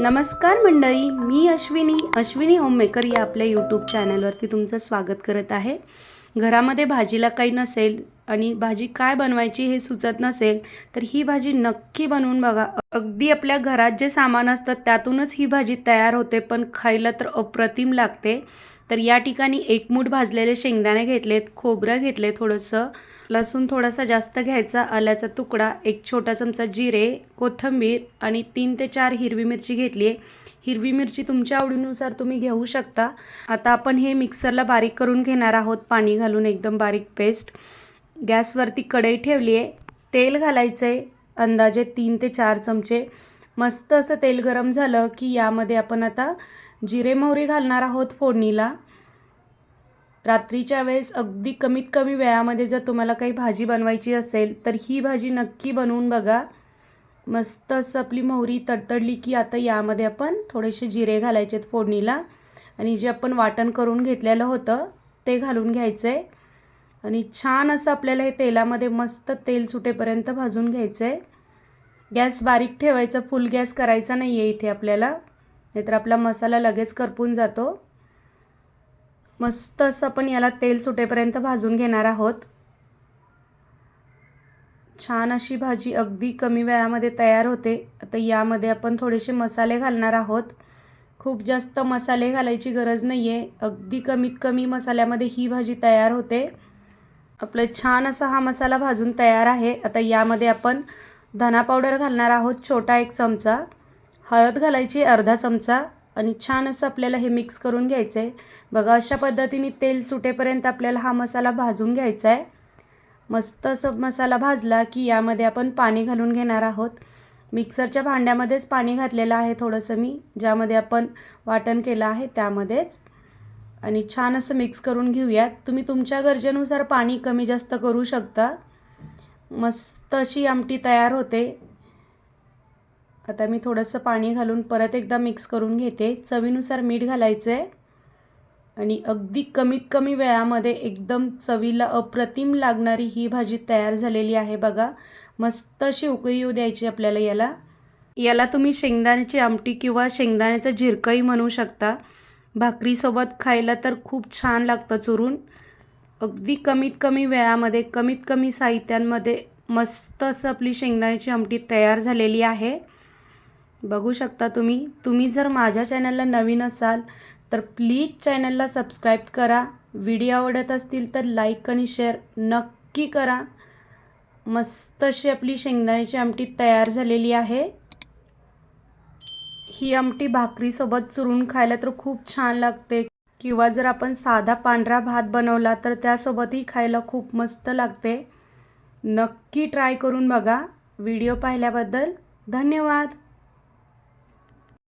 नमस्कार मंडळी मी अश्विनी अश्विनी होममेकर या आपल्या यूट्यूब चॅनलवरती तुमचं स्वागत करत आहे. घरामध्ये भाजीला काही नसेल आणि भाजी काय बनवायची हे सुचत नसेल तर ही भाजी नक्की बनवून बघा. अगदी आपल्या घरात जे सामान असतं त्यातूनच ही भाजी तयार होते पण खायला तर अप्रतिम लागते. तर या ठिकाणी एकमूठ भाजलेले शेंगदाणे घेतलेत खोबरं घेतले थोडंसं. लसूण थोडासा जास्त घ्यायचा आल्याचा तुकडा एक छोटा चमचा जिरे कोथिंबीर आणि तीन ते चार हिरवी मिरची घेतली आहे. हिरवी मिरची तुमच्या आवडीनुसार तुम्ही घेऊ शकता. आता आपण हे मिक्सरला बारीक करून घेणार आहोत पाणी घालून एकदम बारीक पेस्ट. गॅसवरती कढई ठेवली आहे. तेल घालायचं आहे अंदाजे तीन ते चार चमचे. मस्त असं तेल गरम झालं की यामध्ये आपण आता जिरे मोहरी घालणार आहोत फोडणीला. रात्रीच्या वेळेस अगदी कमीत कमी वेळामध्ये जर तुम्हाला काही भाजी बनवायची असेल तर ही भाजी नक्की बनवून बघा. मस्त असं आपली मोहरी तडतडली की आता यामध्ये आपण थोडेसे जिरे घालायचे आहेत फोडणीला. आणि जे आपण वाटण करून घेतलेलं होतं ते घालून घ्यायचं आहे आणि छान असं आपल्याला हे तेलामध्ये मस्त तेल सुटेपर्यंत भाजून घ्यायचं आहे गॅस बारीक ठेवायचा फुल गॅस करायचा नाही आहे इथे आपल्याला. नाहीतर आपला मसाला लगेच करपून जातो. मस्त असं आपण याला तेल सुटेपर्यंत भाजून घेणार आहोत. छान अशी भाजी अगदी कमी वेळामध्ये तयार होते. आता यामध्ये आपण थोडेसे मसाले घालणार आहोत. खूप जास्त मसाले घालायची गरज नाही आहे अगदी कमीत कमी मसाल्यामध्ये ही भाजी तयार होते. आपलं छान असा हा मसाला भाजून तयार आहे. आता यामध्ये आपण धना पावडर घालणार आहोत छोटा एक चमचा. हळद घालायची अर्धा चमचा. आणि छान असं आपल्याला हे मिक्स करून घ्यायचं आहे बघा अशा पद्धतीने तेल सुटेपर्यंत आपल्याला हा मसाला भाजून घ्यायचा आहे मस्त असं मसाला भाजला की यामध्ये आपण पाणी घालून घेणार आहोत. मिक्सरच्या भांड्यामध्येच पाणी घातलेलं आहे थोडंसं मी ज्यामध्ये आपण वाटण केलं आहे त्यामध्येच. आणि छान असं मिक्स करून घेऊयात तुम्ही तुमच्या गरजेनुसार पाणी कमी जास्त करू शकता. मस्त अशी आमटी तयार होते. आता मी थोडंसं पाणी घालून परत एकदा मिक्स करून घेते. चवीनुसार मीठ घालायचं आहे आणि अगदी कमीत कमी वेळामध्ये एकदम चवीला अप्रतिम लागणारी ही भाजी तयार झालेली आहे बघा. मस्त अशी उकळी येऊ द्यायची आपल्याला याला. याला तुम्ही शेंगदाण्याची आमटी किंवा शेंगदाण्याचं झिरकही म्हणू शकता. भाकरीसोबत खायला तर खूप छान लागतं चुरून. अगदी कमीत कमी वेळामध्ये कमीत कमी साहित्यांमध्ये मस्त असं आपली शेंगदाण्याची आमटी तयार झालेली आहे. बघू शकता तुम्ही. तुम्ही जर माझ्या चॅनलला नवीन असाल तर प्लीज चॅनलला सबस्क्राईब करा. व्हिडिओ आवडत असतील तर लाईक आणि शेअर नक्की करा. मस्त अशी आपली शेंगदाण्याची आमटी तयार झालेली आहे. ही आमटी भाकरीसोबत चुरून खायला तर खूप छान लागते. किंवा जर आपण साधा पांढरा भात बनवला तर त्यासोबतही खायला खूप मस्त लागते. नक्की ट्राय करून बघा. व्हिडिओ पाहिल्याबद्दल धन्यवाद.